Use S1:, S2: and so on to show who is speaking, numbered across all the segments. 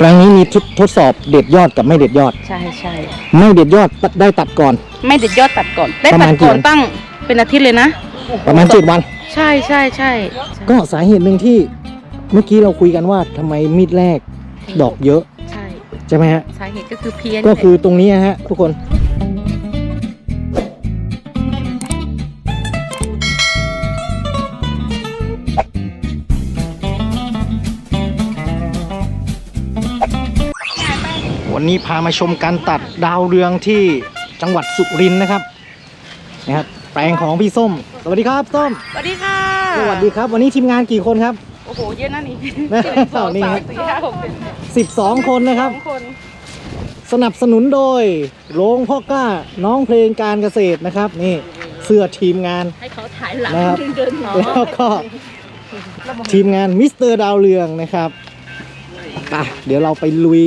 S1: แปลงนี้มีทดทดสอบเด็ดยอดกับไม่เด็ดยอด
S2: ใช่ใช่
S1: ไม่เด็ดยอดตัดได้ตัดก่อน
S2: ไม่เด็ดยอดตัดก่อน ได้
S1: ประ
S2: ตั
S1: มา
S2: ด
S1: ณกี่
S2: ก่อน
S1: วัน
S2: ตั้งเป็นอาทิตย์เลยนะ
S1: ประมาณเจ็ดวัน
S2: ใช่ใช่ใช่
S1: ก็สาเหตุหนึ่งที่เมื่อกี้เราคุยกันว่าทำไมมีดแรกดอกเยอะ
S2: ใช่
S1: ใช่ไหมฮะ
S2: สาเหตุก็คือเพี้ยน
S1: ก็คือตรงนี้นะฮะทุกคน วันนี้พามาชมการตัดดาวเรืองที่จังหวัดสุรินทร์นะครับนะครับแปลงของพี่ส้ม สวัสดีครับส้ม
S2: สวัสดีค่ะ
S1: สวัสดีครับ วันนี้ทีมงานกี่คนครับ
S2: โอ้โห เยอะนะนี่
S1: นะ
S2: หงสอง
S1: นี่
S2: สา
S1: ค
S2: ม
S1: รับ
S2: สี่ห้าหกเจ็ดแปด
S1: 12คนนะครับ
S2: สองคน
S1: สนับสนุนโดยโรงพ่อกล้าน้องเพลงการเกษตรนะครับ นี่เสื้อทีมงาน
S2: ให้เขาถ่ายหลัง
S1: นะครับ
S2: เดินหนอ
S1: แล้วก็ทีมงานมิสเตอร์ดาวเรืองนะครับไปเดี๋ยวเราไปลุย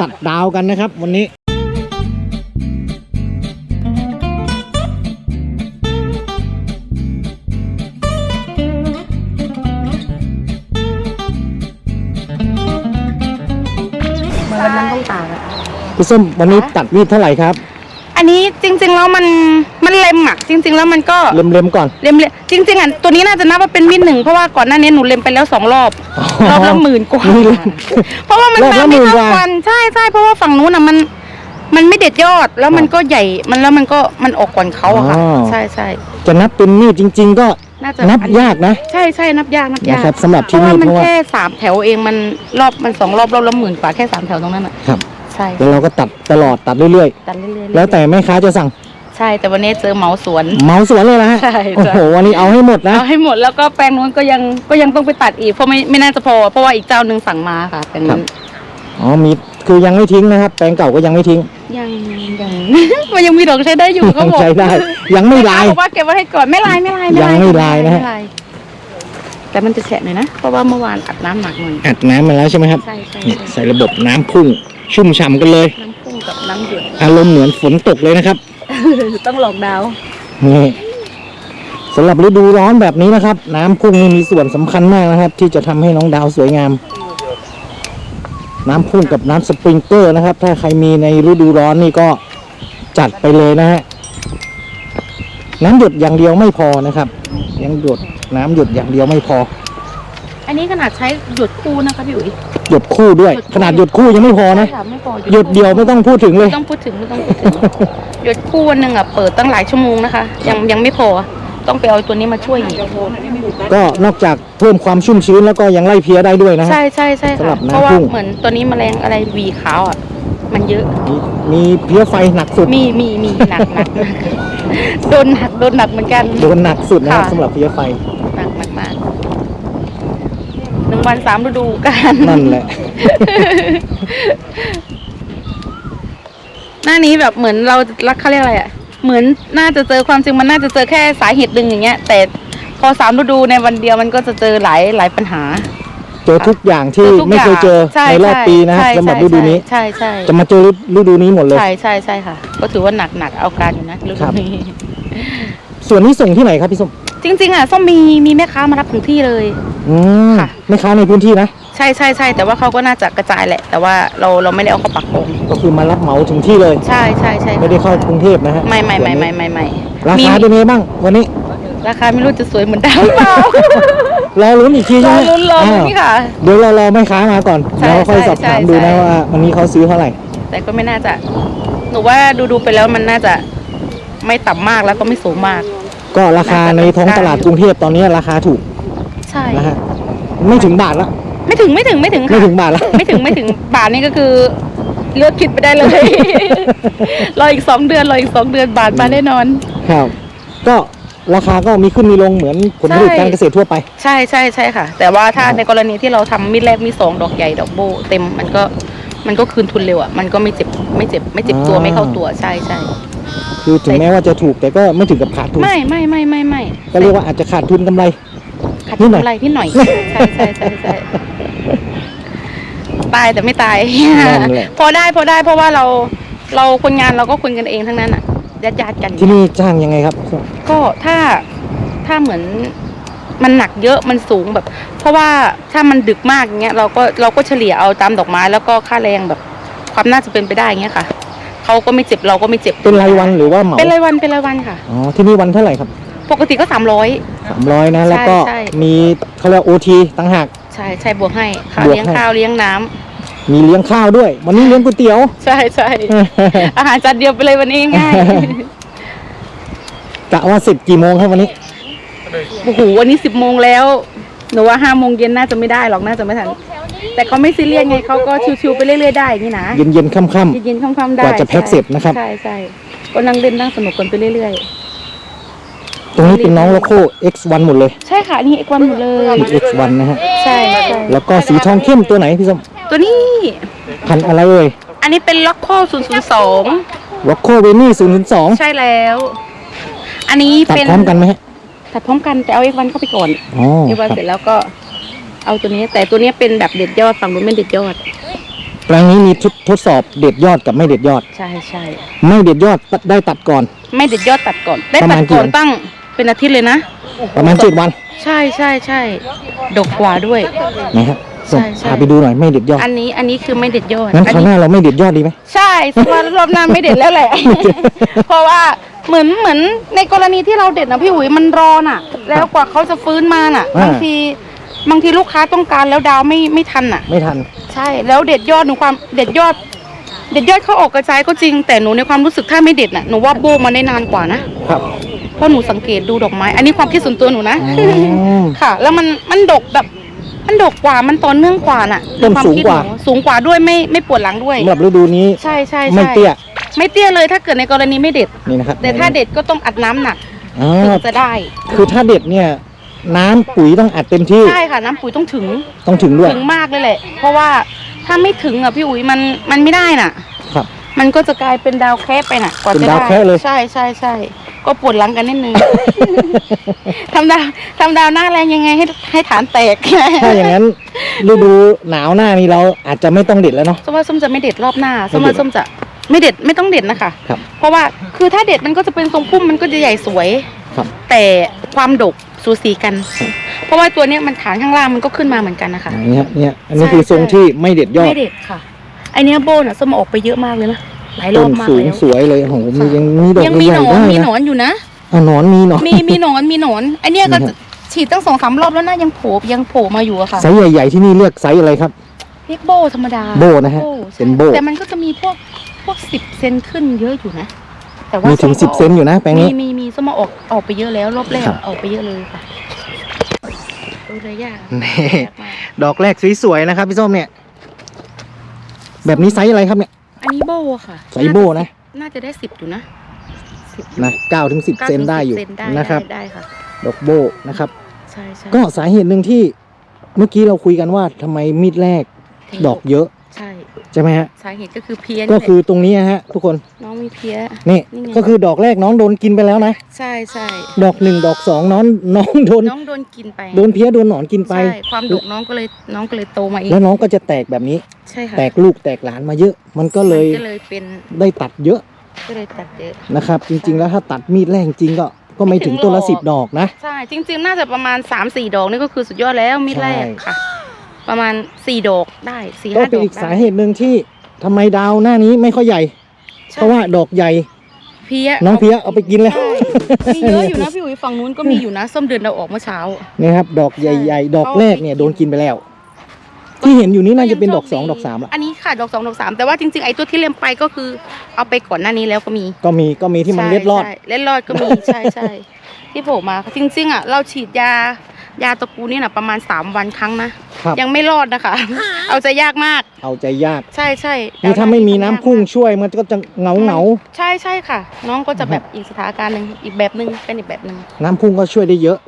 S1: ตัดดาวกันนะครับ วันนี้
S2: เหมือนวันนั้นต้องตากอะ
S1: พี่ส้มวันนี้ตัดมีดเท่าไหร่ครับ
S2: อันนี้จริง ๆ แล้วมันมันเล็มอะ จริง ๆ แล้วมันก็
S1: เล็มๆก่อน
S2: เล็มเลยจริงๆอะตัวนี้น่าจะนับว่าเป็นมีดหนึ่งเพราะว่าก่อนหน้านี้หนูเล็มไปแล้วสองรอบรอบละหมื่นกว่า
S1: นี่เล็ม
S2: เพราะว่ามัน
S1: รอบ
S2: มา
S1: ละหมื่
S2: ไม่
S1: นก
S2: เท่า
S1: ว่า
S2: กันใช่ใช่เพราะว่าฝั่งนู้นอะมัน มันไม่เด็ดยอดแล้วมันก็ใหญ่มันแล้วมันก็มันออกก่อนเขาอะค่ะ
S1: อ๋อ
S2: ใช่ใช่
S1: จะนับเป็นมีดจริง ๆ ก็
S2: น่าจะ
S1: นับยากนะ
S2: ใช่ใช่นับยากนับยาก
S1: นะครับสำหรับ
S2: เพ
S1: ที่
S2: ราะ
S1: นี่
S2: ว่ามัน
S1: เพราะว่า
S2: แค่สามแถวเองมันรอบมันสองรอบรอบละหมื่นกว่าแค่สามแถวตรงนั้นอะ
S1: ครับ
S2: ใช่
S1: แล้วเราก็ตัดตลอดตัดเรื่อย
S2: ตัดเรื่อย
S1: ๆ
S2: ๆ
S1: แล้วแต่แม่ค้าจะสั่ง
S2: ใช่ แต่วันนี้เจอเหมาสวน
S1: เหมาสวนเลยนะฮะ
S2: ใช่
S1: โอ้
S2: จ้ะ
S1: โหวันนี้เอาให้หมดนะ
S2: เอาให้หมดแล้วก็แปลงนู้นก็ยังก็ยังต้องไปตัดอีกเพราะไม่ไม่น่าจะพอ เพราะว่าอีกเจ้าหนึ่งสั่งมาค่ะแปลงนั้น
S1: อ๋อมีคือยังไม่ทิ้งนะครับแปลงเก่าก็ยังไม่ทิ้ง
S2: ยังยัง มันยังมีดอกใช้ได้อยู่เขาบอก
S1: ใช้ได้ ยังไม่ลาย
S2: เขบอกว่าเก็บไว้ให้ก่อนไม่ลายไม่ลาย
S1: ยังไม่ลายนะฮะ
S2: ไม่ลายแต่มันจะแฉะหน่อยนะเพราะว่าเมื่อวานอัดน้ำหนักหน่อย
S1: อัดน้ำมาแล้วใช่ไหมครับ
S2: ใช่ใช่
S1: นี่
S2: ใช่
S1: ใส่ระบบน้ำพุ่ง ชุ่มฉ่ำกันเลย
S2: น้ำพุ่งกับน้ำหยด
S1: อารมณ์เหมือนฝนตกเลยนะครับ
S2: ต้องหลอกดาว
S1: นี่สำหรับฤดูร้อนแบบนี้นะครับ น้ำพุ่งนี่มีส่วนสำคัญมากนะครับ ที่จะทำให้น้องดาวสวยงาม น้ำพุ่งกับน้ำสปริงเกอร์นะครับ ถ้าใครมีในฤดูร้อนนี่ก็จัดไปเลยนะฮะน้ำหยดอย่างเดียวไม่พอนะครับ ยังหยดน้ำหยดอย่างเดียวไม่พอ
S2: อันนี้ขนาดใช้หยดคู่นะคะพี่อุ๋ย
S1: หยดคู่ด้วย ขนาดหยดคู่ยังไม่พอนะ
S2: ใช่ค่ะไม่พอ
S1: หยดเดียวไม่ต้องพูดถึงเลย
S2: ไม่ต้องพูดถึงไม่ต้องพูดถึง หยดคู่วันหนึ่งอะเปิดตั้งหลายชั่วโมงนะคะ ยังยังไม่พอ ต้องไปเอาตัวนี้มาช่วยอีก
S1: ก็นอกจากเพิ่มความชุ่มชื้นแล้วก็ยังไล่เพี้ยได้ด้วยนะฮะ
S2: ใช่ใช่ใช่
S1: สำหรั
S2: ค่ะ
S1: บน้ำ
S2: เพราะว่า
S1: ผึ้ง
S2: เหมือนตัวนี้แมลงอะไรหวีขาวอะ มันเยอะ
S1: มีมีเพี้ยไฟหนักสุด
S2: มีมีมีหนักหนักหนักโดนหนักโดนหนักเหมือนกัน
S1: โดนหนักสุดนะครับ
S2: ค่ะ
S1: สำหรับเพี้ยไฟ
S2: หนักมากมากหนึ่ง วันสามฤดูกาล
S1: นั่นแหละ
S2: หน้านี้แบบเหมือนเรารักเขาเรียกอะไรอะ เหมือนน่าจะเจอความจริงมันน่าจะเจอแค่สาเหตุหนึ่งอย่างเงี้ย แต่พอสามฤดูในวันเดียวมันก็จะเจอหลายหลายปัญหา
S1: เจอทุกอย่างที่
S2: จอทุก
S1: ไม่เคยเจอ
S2: ใช่
S1: ในรอบ
S2: ใช่
S1: ปีนะครับ
S2: ใช่
S1: สำหรับ
S2: ใช่
S1: ฤดูนี้
S2: ใช่ใช่
S1: จะมาเจอฤดูนี้หมดเลย
S2: ใช่ใช่ใช่ค่ะ ก็ถือว่าหนักหนักเอาการอยู่นะฤ
S1: ครั
S2: ดู
S1: บ
S2: นี้
S1: ส่วนนี้ส่งที่ไหนครับพี่ส้ม
S2: จริง ๆ อะส้มมีมีแม่ค้ามารับถึงที่เลย
S1: อืม
S2: ค่ะ
S1: แม่ค้าในพื้นที่นะ
S2: ใช่ใช่ใช่แต่ว่าเขาก็น่าจะกระจายแหละ แต่ว่าเราเราไม่ได้เอาเข้าปักตรง
S1: ก็คือมารับเหมาถึงที่เลย
S2: ใช่ใช่ใช่
S1: ไม่ได้เข้ากรุงเทพนะฮะ
S2: ไม่ไม่ไม่
S1: ส่วน
S2: ไม่
S1: นี้
S2: ไม่ไม่
S1: ราคาเป็นไงบ้างวันนี้
S2: ราคาไม่รู้จะสวยเหมือนดาวหรือเปล่าร
S1: อลุ้นอีกที
S2: ร
S1: ใช่
S2: อ
S1: ไหม
S2: ลุ้นรอลุ้นา
S1: ว
S2: นี่ค่ะ
S1: เดี๋ยวเรารอแม่ค้ามาก่อน
S2: ใช่
S1: แล้วค่อย
S2: ใช่
S1: สอบถาม
S2: ใช่
S1: ดูนะ
S2: ใช่
S1: ว่าวันนี้เขาซื้อเท่าไหร่
S2: แต่ก็ไม่น่าจะ หนูว่าดูดูๆไปแล้วมันน่าจะไม่ต่ำมากแล้วก็ไม่สูงมาก
S1: ก็ราคาในท้องตลาดกรุงเทพตอนนี้ราคาถูก
S2: ใช่
S1: นะฮะไม่ถึงบาทละ
S2: ไม่ถึงไม่ถึงไม่ถึงค่ะ
S1: ไม่ถึงบาทละ
S2: ไม่ถึงไม่ถึงบาทนี่ก็คือเลือกคิดไปได้เลยรออีกสองเดือนรออีกสองเดือนบาทมาแน่นอน
S1: ครับ ก็ราคาก็มีขึ้นมีลงเหมือนผลผลิต
S2: ใช่
S1: การเกษตรทั่วไป
S2: ใช่ใช่ใช่ค่ะ แต่ว่าถ้า
S1: ครับ
S2: ในกรณีที่เราทำมีดแรกมีดสองดอกใหญ่ดอกโบ เต็มมันก็มันก็คืนทุนเร็วอะมันก็ไม่เจ็บไม่เจ็บไม่เจ็บตัวไม่เข้าตัวใช่ใช่
S1: คือถึงแม้ว่าจะถูกแต่ก็ไม่ถึงกับขาดทุน
S2: ไม่ไม่ไม่ไม่ไม่
S1: ก็เรียกว่าอาจจะขาดทุนกำไร
S2: ขาด
S1: นิ
S2: ทุ
S1: ด
S2: น
S1: หน่อย
S2: อะไรนิดหน่อย ใช่ใช่ใช่ใช่ตายแต่ไม่ตาย
S1: นั่นแหละ
S2: พอได้พอได้เพราะว่าเราเราคนงานเราก็คนกันเองทั้งนั้นอะญาติญาติๆกัน
S1: ที่นี่จ้างยังไงครับ
S2: ก็ถ้าถ้าเหมือนมันหนักเยอะมันสูงแบบ เพราะว่าถ้ามันดึกมากอย่างเงี้ยเราก็เราก็เฉลี่ยเอาตามดอกไม้ แล้วก็ค่าแรงแบบความน่าจะเป็นไปได้อย่างเงี้ยค่ะ เขาก็ไม่เจ็บเราก็ไม่เจ็บ
S1: เป็นรายวันหรือว่าเหมา
S2: เป็นรายวันเป็นรายวันค่ะ
S1: อ๋อที่นี่วันเท่าไหร่ครับ
S2: ปกติก็สามร้อย
S1: สามร้อยนะ แล้วก็
S2: ใช่
S1: มีเขาเรียกโอทีต่างหาก
S2: ใช่ใช่บวกให้ค่ะ
S1: บวก
S2: เลี้ยง
S1: ให้
S2: ข้าวเลี้ยงน้ำ
S1: มีเลี้ยงข้าวด้วย วันนี้เลี้ยงก๋วยเตี๋ยว
S2: ใช่ใช่อาหารจานเดียวไปเลยวันนี้ง่าย
S1: กะว่าเสร็จกี่โมงครับวันนี้
S2: โอ้โหวันนี้สิบโมงแล้ว หนูว่าห้าโมงเย็นน่าจะไม่ได้หรอกน่าจะไม่ทัน แต่เขาไม่ซีเรียสไงเขาก็ชิวๆไปเรื่อยๆได้อย่างนี้นะ
S1: เย็นเย็นๆค่ำ
S2: เย็นๆค่ำๆได้
S1: กว่าจะแพ็คเสร็จนะครับ
S2: ใช่ใช่ก็นั่งเล่นนั่งสนุกกันไปเรื่อย
S1: ๆ ตรงนี้เป็นน้องโลโก้ X1 หมดเลย
S2: ๆใช่ค่ะอันนี่เอกวันหมดเลย
S1: มี X1 นะฮะ
S2: ใช่ใช่
S1: แล้วก็สีทองเข้มตัวไหนพี่ส้ม
S2: ตัวนี้
S1: พันธุ์อะไรเอ่ย
S2: อันนี้เป็นล็อกโคศูนย์ศูนย์สอง
S1: ล็อกโคเวนี่ศูนย์สอง
S2: ใช่แล้ว อันนี้
S1: ตัด
S2: เป็น
S1: พร้อมกันไหมฮะ
S2: ตัดพร้อมกันแต่เอาเอกวันเข้าไปก่อน
S1: อ๋อ
S2: เอกวัน
S1: ครับ
S2: เสร็จแล้วก็เอาตัวนี้ แต่ตัวนี้เป็นแบบเด็ดยอดฝั่งนู้นเป็นเด็ดยอด
S1: แปลงนี้มีทดทดสอบเด็ดยอดกับไม่เด็ดยอด
S2: ใช่ใช่
S1: ไม่เด็ดยอดตัดได้ตัดก่อน
S2: ไม่เด็ดยอดตัดก่อน ได้
S1: ประ
S2: ตั
S1: มา
S2: ด
S1: ณกี่
S2: ก่อน
S1: วัน
S2: ตั้งเป็นอาทิตย์เลยนะ
S1: ประมาณเจ็ดวัน
S2: ใช่ใช่ใช่ดกกว่าด้วย
S1: นะฮะส่ง
S2: ใช่ใช่
S1: พาไปดูหน่อยไม่เด็ดยอด
S2: อันนี้อันนี้คือไม่เด็ดยอด
S1: งั้น
S2: อั
S1: คราวห
S2: นี้
S1: น้าเราไม่เด็ดยอดดีไหม
S2: ใช่สมมติรอบหน้าไม่เด็ดแล้วแหละ เพราะว่า เหมือนเหมือนในกรณีที่เราเด็ดนะพี่อุ๋ยมันรอน่ะ แล้วกว่าเขาจะฟื้นมาน่ะ
S1: อ่า
S2: บางทีบางทีลูกค้าต้องการแล้วดาวไม่ไม่ทันน่ะ
S1: ไม่ทัน
S2: ใช่แล้วเด็ดยอดหนูความเด็ดยอด เด็ดยอดเขาออกกระจายก็จริงแต่หนูในความรู้สึกถ้าไม่เด็ดน่ะหนูว่าโบมันได้นานกว่านะครับ เพราะหนูสังเกตดูดอกไม้ อันนี้ความคิดส่วนตัวหนูนะ
S1: อืม
S2: ค่ะ แล้วมันมันดกแบบ มันดกกว่ามันต่อเนื่องกว่าน่ะ
S1: ต้น
S2: ใควม
S1: สูง
S2: คิด
S1: กว่า
S2: หนูสูงกว่าด้วยไม่ไม่ปวดหลังด้วย
S1: สำหรับฤดูนี้
S2: ใช่ใช่
S1: ไม่
S2: ใช่
S1: เตี้ย
S2: ไม่เตี้ยเลยถ้าเกิดในกรณีไม่เด็ด
S1: นี่นะครับ
S2: แต่ถ้าเด็ดก็ต้องอัดน้ำหนัก
S1: อ๋อ
S2: ถึงจะได้
S1: คือถ้าเด็ดเนี่ย น้ำปุ๋ยต้องอัดเต็มที่
S2: ใช่ค่ะ น้ำปุ๋ยต้องถึง
S1: ต้องถึงด้วย
S2: ถึงมากเลยแหละ เพราะว่าถ้าไม่ถึงอะพี่อุ๋ยมันมันไม่ได้น่ะ
S1: ครับ
S2: มันก็จะกลายเป็นดาวแคบไปน่ะ กว่า
S1: เป็น
S2: จะ
S1: ดาว
S2: ได้
S1: แคะเลย
S2: ใช่ใช่ใช่ก็ปวดหลังกันนิดนึงทำดาวทำดาวหน้าแรงยังไงให้ให้ฐานแตก
S1: ถ้าอย่างนั้นฤดูหนาวหน้านี้เราอาจจะไม่ต้องเด็ดแล้วเนาะ
S2: ส้มว่าส้มจะไม่เด็ดรอบหน้า
S1: ไม่
S2: ส้ม
S1: เด็
S2: ว่า
S1: ด
S2: ส้มจะ ไม่เด็ดไม่ต้องเด็ดนะคะ
S1: ครับ
S2: เพราะว่าคือถ้าเด็ดมันก็จะเป็นทรงพุ่มมันก็จะใหญ่สวย
S1: ครับ
S2: แต่ความดกสูสีกัน เพราะว่าตัวเนี้ยมันฐานข้างล่างมันก็ขึ้นมาเหมือนกันนะคะ
S1: อย่างเงี้ยเนี่ยอันนี้
S2: ใช่
S1: คือทรง
S2: ใช่
S1: ที่ไม่เด็ดยอด
S2: ไม่เด็ดค่ะไอเนี้ยโบนอะส้มออกไปเยอะมากเลยนะหลายร
S1: ต้
S2: อนบมาก
S1: สูง
S2: แล้ว
S1: สวยเลยโอ้โหมียังมีดอก
S2: ยังมี
S1: ให
S2: หน
S1: ญ่
S2: อ
S1: ๆ
S2: น
S1: ได้
S2: มีหน
S1: นะ
S2: อนอยู่นะ
S1: อะหนอนมีหนอน
S2: มีมีหนอนมีหนอนไอเนี้ยก็
S1: นี่ครับ
S2: ฉีดตั้งสองสามรอบแล้วนะยังโผล่ยังโผล่มาอยู่อะค่ะ
S1: ไซส์ใหญ่ๆที่นี่เรียกไซส์อะไรครับ
S2: เรียกโบธรรมดา
S1: โบนะฮะ
S2: ใช่
S1: เป็นโบ
S2: แต่มันก็จะมีพวก พวกสิบเซนขึ้นเยอะอยู่นะ แต่ว่า
S1: มีถึง
S2: ส้
S1: สิบ
S2: ก็
S1: เซนอยู่นะแปลง
S2: มี
S1: นี้
S2: มีมีส้มมาออกออกไปเยอะแล้วรอบแรก
S1: ครับ
S2: ออกไปเยอะเลยค่ะดูเลยยาก
S1: นี่
S2: ยากมาก
S1: ดอกแรกสวยๆนะครับพี่ส้มเนี่ย แบบนี้ไซส์อะไรครับเนี่ย
S2: อันนี้โบค่ะ
S1: ไซส์โบนะ
S2: น่าจะได้สิบอยู่นะสิบ
S1: นะเก้าถึงสิบเซนได้อยู่
S2: เซนได้
S1: นะครับ
S2: ได้ได้ค่ะ
S1: ดอกโบนะครับ
S2: ใช่ใช่
S1: ก็สาเหตุหนึ่งที่เมื่อกี้เราคุยกันว่าทำไมมีดแรก
S2: ทิ้ง
S1: ดอกเยอะ
S2: ใช่
S1: ใช่ไหมฮะ
S2: สาเหตุก็คือเพี้ยน
S1: ก็คือตรงนี้ฮะ ทุกคน
S2: น้องมีเพี้ย
S1: นี่
S2: นี่ไง
S1: ก็คือดอกแรกน้องโดนกินไปแล้วนะ
S2: ใช่ใช่
S1: ดอกหนึ่งดอกสองน้องน้องโดน
S2: น้องโดนกินไป
S1: โดนเพี้ยโดนหนอนกินไป
S2: ใช่ความดุน้องก็เลยน้องก็เลยโตมาอีก
S1: แล้วน้องก็จะแตกแบบนี้
S2: ใช่ค่ะ
S1: แตกลูกแตกหลานมาเยอะ มันก็เลย
S2: มันก็เลยเป็น
S1: ได้ตัดเยอะ
S2: ก็เลยตัดเยอะ
S1: นะครับ จริง ๆ แล้วถ้าตัดมีดแรกจริงก็ก็ไม่ถึงต้นละ
S2: ไม่ถึงหรอก
S1: สิบดอกนะ
S2: ใช่จริง ๆ น่าจะประมาณ3ามสี่ดอกนี่ก็คือสุดยอดแล้วมีดแรก
S1: ใช่
S2: ค่ะ ประมาณสี่ดอกได้สี่
S1: ก็
S2: ห้า
S1: เป็
S2: ด
S1: น
S2: อก
S1: อีก
S2: ได้
S1: สาเหตุหนึ่งที่ทำไมดาวหน้านี้ไม่ค่อยใหญ่
S2: ใช่
S1: เพราะว่าดอกใหญ่
S2: เพี้ย
S1: น้องเพี้ยเอาไปกินแล้ว
S2: ใช่มีเยอะอยู่นะพี่อุ๋ยฝั่งนู้นก็มีอยู่นะส้มเดือนเราออกเมื่อเช้า
S1: นี่ครับ ดอกใหญ่ๆ ดอกแรกเนี่ยโดนกินไปแล้ว ที่เห็นอยู่นี้น่าจะเป็นดอกสองดอกสามละ
S2: อันนี้ค่ะดอกสองดอกสามแต่ว่าจริงๆไอ้ตัวที่เล็มไปก็คือเอาไปก่อนหน้านี้แล้วก็มี
S1: ก็มีก็มีที่มัน
S2: ใช่
S1: เล็ดรอด
S2: ใช่เล็ดรอดก็มี ใช่ใช่ที่โผล่มาจริงๆอะเราฉีดยา ยาตระกูลนี่นะประมาณสามวันครั้งนะครับ ยังไม่รอดนะคะ เอาใจยากมาก
S1: เอาใจยาก
S2: ใช่ใช่
S1: นี่ถ้าไม่มีน้ำ
S2: ยาก
S1: พุ่งช่วยมันก็จะเหงาเหงา
S2: ใช่ใช่ค่ะ น้องก็จะแบบอีกสถานการณ์หนึ่งอีกแบบหนึ่งเป็นอีกแบบหนึ่ง
S1: ๆน้ำพุ่งก็ช่วยได้เยอะ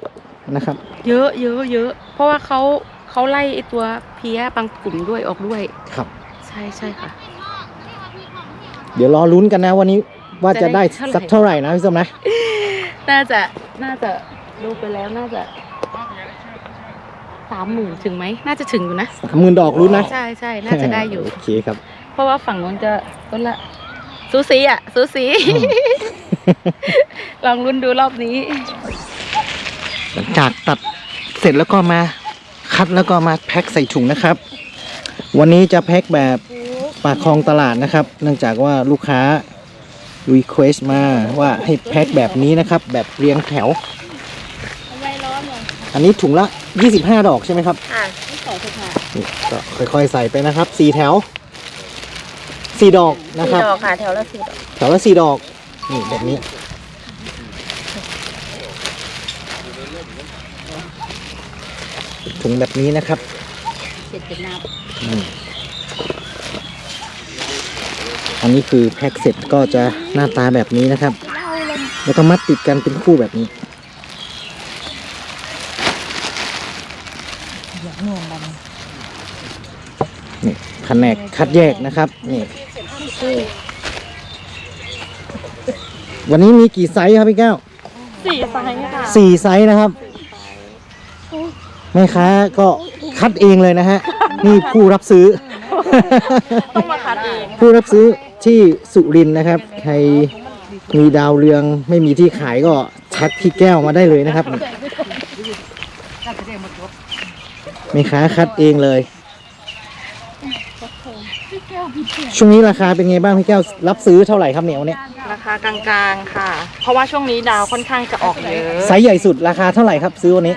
S1: นะครับ
S2: เยอะเยอะเยอะ เพราะว่าเขาเขาไล่ไอตัวเพี้ยบางกลุ่มด้วยออกด้วย
S1: ครับ
S2: ใช่ใช่ค่ะ
S1: เดี๋ยวรอลุ้นกันนะวันนี้ว่าจะได้
S2: จะได้
S1: สักเท่าไหร่นะพี่ส้มนะ
S2: น่าจะน่าจะดูไปแล้วน่าจะ สามหมื่นถึงไหมน่าจะถึงอยู่นะ
S1: สามหมื่นดอกลุ้นนะ
S2: ใช่ใช่น่าจะได้อยู่
S1: โอเคครับ
S2: เพราะว่าฝั่งนู้นจะต้นละสูสีอะสูสี
S1: อืม
S2: ลองลุ้นดูรอบนี้
S1: หลังจากตัดเสร็จแล้วก็มาคัดแล้วก็มาแพ็คใส่ถุงนะครับ วันนี้จะแพ็คแบบปากคลองตลาดนะครับ เนื่องจากว่าลูกค้ารีเควสมาว่าให้แพ็คแบบนี้นะครับ แบบเรียงแถว อันนี้ถุงละ 25 ดอกใช่ไหมครับ
S3: อะ
S1: นี่ก็ค่อยๆใส่ไปนะครับ4แถว4ดอกนะ
S3: สี่
S1: ครับ
S3: ดอกค่ะแถวละสี่ดอก
S1: แถวละ4ดอก นี่แบบนี้ ถุงแบบนี้นะครับอืมอันนี้คือแพ็คเสร็จก็จะหน้าตาแบบนี้นะครับ แล้วก็มัดติดกันเป็นคู่แบบนี้ นี่แผนกคัดแยกนะครับนี่วันนี้มีกี่ไซส์ครับพี่แก้ว
S3: สี่ไซส์ค่ะ
S1: สี่ไซส์นะครับแม่ค้าก็คัดเองเลยนะฮะนี่ผู้รับซื้อ
S3: ต้องมาคัดเอง
S1: ผู้รับซื้อที่สุรินทร์นะครับ ใครมีดาวเรืองไม่มีที่ขายก็ชักพี่แก้วมาได้เลยนะครับแม่ค้าคัดเองเลย ช่วงนี้ราคาเป็นไงบ้างพี่แก้วรับซื้อเท่าไหร่ครับเนี่ยวันนี้
S3: ราคากลางๆค่ะ เพราะว่าช่วงนี้ดาวค่อนข้างจะออกเยอะ
S1: ไซส์ใหญ่สุดราคาเท่าไหร่ครับซื้อวันนี้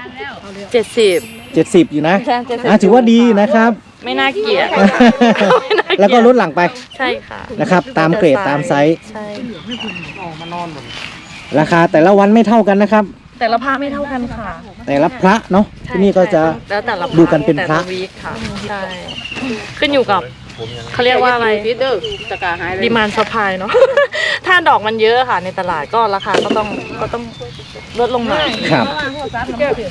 S3: เจ็ดสิบ
S1: เจ็ดสิบอยู่นะ
S3: ใช่70
S1: อะถือว่าดีนะครับ
S3: ไม่น่าเกลียด
S1: แล้วก็ลดหลังไป
S3: ใช่ค่ะ
S1: นะครับ ตามเกรดตามไซส์
S3: ใช่
S1: ราคาแต่ละวันไม่เท่ากันนะครับ
S3: แต่ละผ้าไม่เท่ากันค่ะ
S1: แต่ละพระเนาะที่นี่ก็จะ
S3: แล้วแต่ละ
S1: ดูกันเป็นพระ
S3: แต่ลวีคค่ะใช่ขึ้นอยู่กับเขาเรียกว่าอะไรดีมานสปายเนาะ ถ้าดอกมันเยอะค่ะในตลาดก็ราคาก็ต้องก็ต้องลดลงหน่อย
S1: ครับ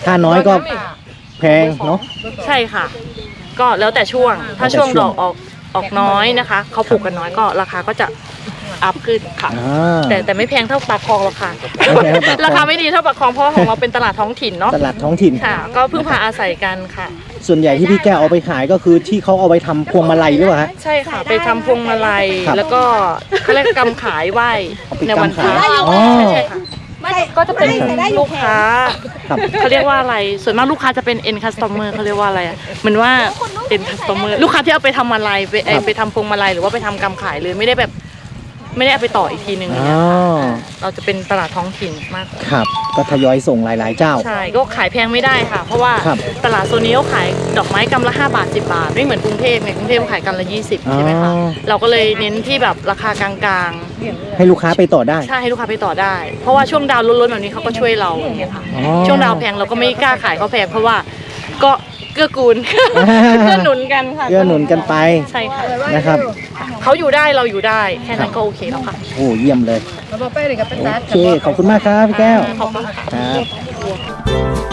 S1: ถ้าน้อยก็แพงเนาะ
S3: ใช่ค่ะ ก็แล้วแต่ช่วง ถ้าช่วงดอกออกออกน้อยนะคะ เขาปลูกกันน้อยก็ราคาก็จะ อัพขึ้นค่ะ
S1: อ่า
S3: แต่แต่ไม่แพงเท่าปากคลองหรอกค่ะ
S1: ไม่แพงเท่าปากคลอง
S3: ราคาไม่ดีเท่าปากคลองเพราะว่าของเราเป็นตลาดท้องถิ่นเนาะ
S1: ตลาดท้องถิ่น
S3: ค่ะ ก็พึ่งพาอาศัยกันค่ะ
S1: ส่วนใหญ่ที่พี่แก้วเอาไปขายก็คือที่เขาเอาไปทำพวงมาลัยหรือเปล่าฮะ
S3: ใช่ค่ะ ไปทำพวงมาลัย
S1: ครับ
S3: แล้วก็เขาเรียกกำขายไหว้
S1: เอาไป
S3: ในวัน
S1: กำขาย
S3: พระ
S1: อ๋อ
S3: ใช่ใช่ค่ะก็จะเป็นลูกค้า
S1: ครับ
S3: เขาเรียกว่าอะไร ส่วนมากลูกค้าจะเป็น end customer เขาเรียกว่าอะไรอะเหมือนว่า end customer ลูกค้าที่เอาไปทำมาลัยไปเอ่อ
S1: ครับ
S3: ไปทำพวงมาลัยหรือว่าไปทำกำขายเลยไม่ได้แบบ ไม่ได้เอาไปต่ออีกทีหนึ่ง
S1: อ๋อ
S3: เนี่ยค่ะเราจะเป็นตลาดท้องถิ่นมากกว่า
S1: ครับก็ทยอยส่งหลาย ๆ เจ้า
S3: ใช่ก็ขายแพงไม่ได้ค่ะ เพราะว่า
S1: ครับ
S3: ตลาดโซนนี้เขาขายดอกไม้กำละ5บาท 10 บาท ไม่เหมือนกรุงเทพในกรุงเทพเขาขายกำละ 20 ใช่ไหมคะ
S1: อ๋อ
S3: เราก็เลยเน้นที่แบบราคากลาง
S1: ให้ลูกค้าไปต่อได้
S3: ๆ ใช่ให้ลูกค้าไปต่อได้ เพราะว่าช่วงดาวล้นๆแบบนี้เขาก็ช่วยเราอย่างเงี้ยค่ะ
S1: อ๋อ
S3: ช่วงดาวแพงเราก็ไม่กล้าขายเขาแพงเพราะว่าก็ เกื้อกูล เกื้อหนุนกันค่ะ
S1: เกื้อหนุนกันไป
S3: ใช่ค่ะ
S1: นะครับ
S3: เขาอยู่ได้เราอยู่ได้ แค่นั้นก็โอเคแล้วค่ะ
S1: โอ้เยี่ยมเลยโอเคขอบคุณมากครับพี่แก้ว
S3: ขอบคุณค่ะ
S1: ครับ